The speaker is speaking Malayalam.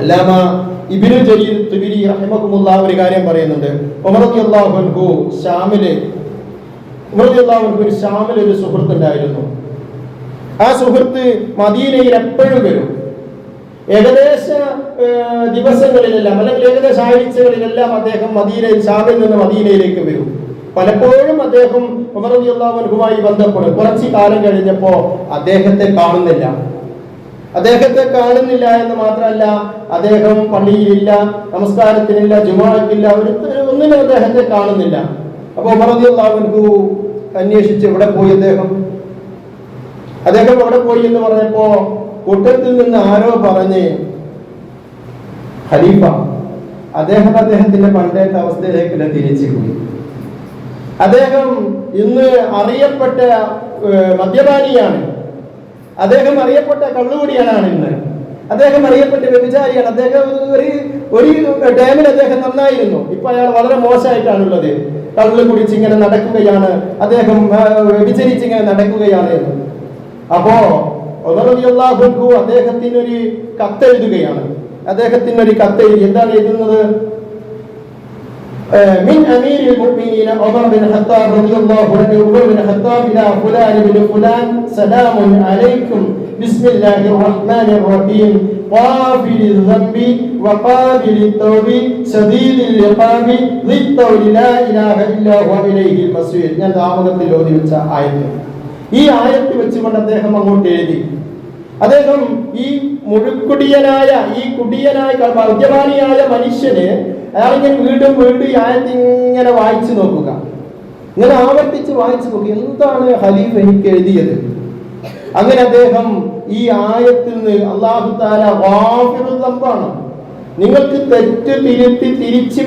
അല്ലാമ ഇബിനു ജലീൽ തുബിരി റഹിമഹുമുള്ള ഒരു കാര്യം പറയുന്നുണ്ട്. റളിയല്ലാഹു അൻഹു ഷാമിൽ റളിയല്ലാഹു ഒരു ഷാമിൽ ഒരു സുഹൃത്ത് ഉണ്ടായിരുന്നു ആ സുഹൃത്ത് മദീനയിൽ എപ്പോഴും വരും. ഏകദേശ ദിവസങ്ങളിലെല്ലാം അല്ലെങ്കിൽ ഏകദേശ ആഴ്ചകളിലെല്ലാം അദ്ദേഹം മദീനയിൽ ഷാമിൽ നിന്ന് മദീനയിലേക്ക് വരും. പലപ്പോഴും അദ്ദേഹം ഉമർ റളിയല്ലാഹു അൻഹുമായി ബന്ധപ്പെടും. കുറച്ച് കാലം കഴിഞ്ഞപ്പോ അദ്ദേഹത്തെ കാണുന്നില്ല. അദ്ദേഹത്തെ കാണുന്നില്ല എന്ന് മാത്രമല്ല അദ്ദേഹം പള്ളിയിലില്ല നമസ്കാരത്തിനില്ല ജുമാക്കില്ല ഒരു ഒന്നിനും അദ്ദേഹത്തെ കാണുന്നില്ല. അപ്പോൾ അൻഹു അന്വേഷിച്ച് എവിടെ പോയി അദ്ദേഹം? അദ്ദേഹം എവിടെ പോയി എന്ന് പറഞ്ഞപ്പോ കൂട്ടത്തിൽ നിന്ന് ആരോ പറഞ്ഞ് ഖലീഫ അദ്ദേഹം അദ്ദേഹത്തിന്റെ പണ്ടത്തെ അവസ്ഥയിലേക്ക് തിരിച്ചു പോയി? അദ്ദേഹം ഇന്ന് അറിയപ്പെട്ട മദ്യപാനിയാണ്. അദ്ദേഹം അറിയപ്പെട്ട കള്ളുകൂടിയാണ് ഇന്ന്. അദ്ദേഹം അറിയപ്പെട്ട വ്യഭിചാരിയാണ് അദ്ദേഹം ഒരു ഒരു ടൈമിൽ അദ്ദേഹം നന്നായിരുന്നു. ഇപ്പൊ അയാൾ വളരെ മോശമായിട്ടാണുള്ളത്. കള്ളു കുടിച്ച് ഇങ്ങനെ നടക്കുകയാണ്. അദ്ദേഹം വ്യഭിചരിച്ച് ഇങ്ങനെ നടക്കുകയാണ് എന്ന്. അപ്പോ അദ്ദേഹത്തിന് ഒരു കത്തെഴുതുകയാണ്. അദ്ദേഹത്തിന് ഒരു കത്തെഴുതി എന്താണ് എഴുതുന്നത്? من أمير المؤمنين عمر بن الخطاب رضي الله عنه عمر بن الخطاب إلى فلان بن فلان سلام عليكم بسم الله الرحمن الرحيم غافل الذنب وقابل التوب شديد العقاب ذي الطول لا إله إلا هو إليه المصير ഞാൻ ആമുഖത്തിൽ ഓതി വെച്ച ആയത്ത് ഈ ആയത്ത് വെച്ചുകൊണ്ട് അദ്ദേഹം അങ്ങോട്ട് എഴുതി അദ്ദേഹം ഈ മുഴുക്കുടിയനായ ഈ കുടിയനായ മദ്യപാനിയായ മനുഷ്യന് അയാളിങ്ങനെ വീണ്ടും വീണ്ടും ഈ ആയത്ത് ഇങ്ങനെ വായിച്ചു നോക്കുക. ഇങ്ങനെ ആവർത്തിച്ച് വായിച്ചു നോക്കുക. എന്താണ് ഹലീഫ് എനിക്ക് എഴുതിയത്? അങ്ങനെ അദ്ദേഹം ഈ ആയത്തിൽ നിന്ന് അള്ളാഹു താല വാഫിറുൽ നിങ്ങൾക്ക് തെറ്റ് തിരുത്തി തിരിച്ചു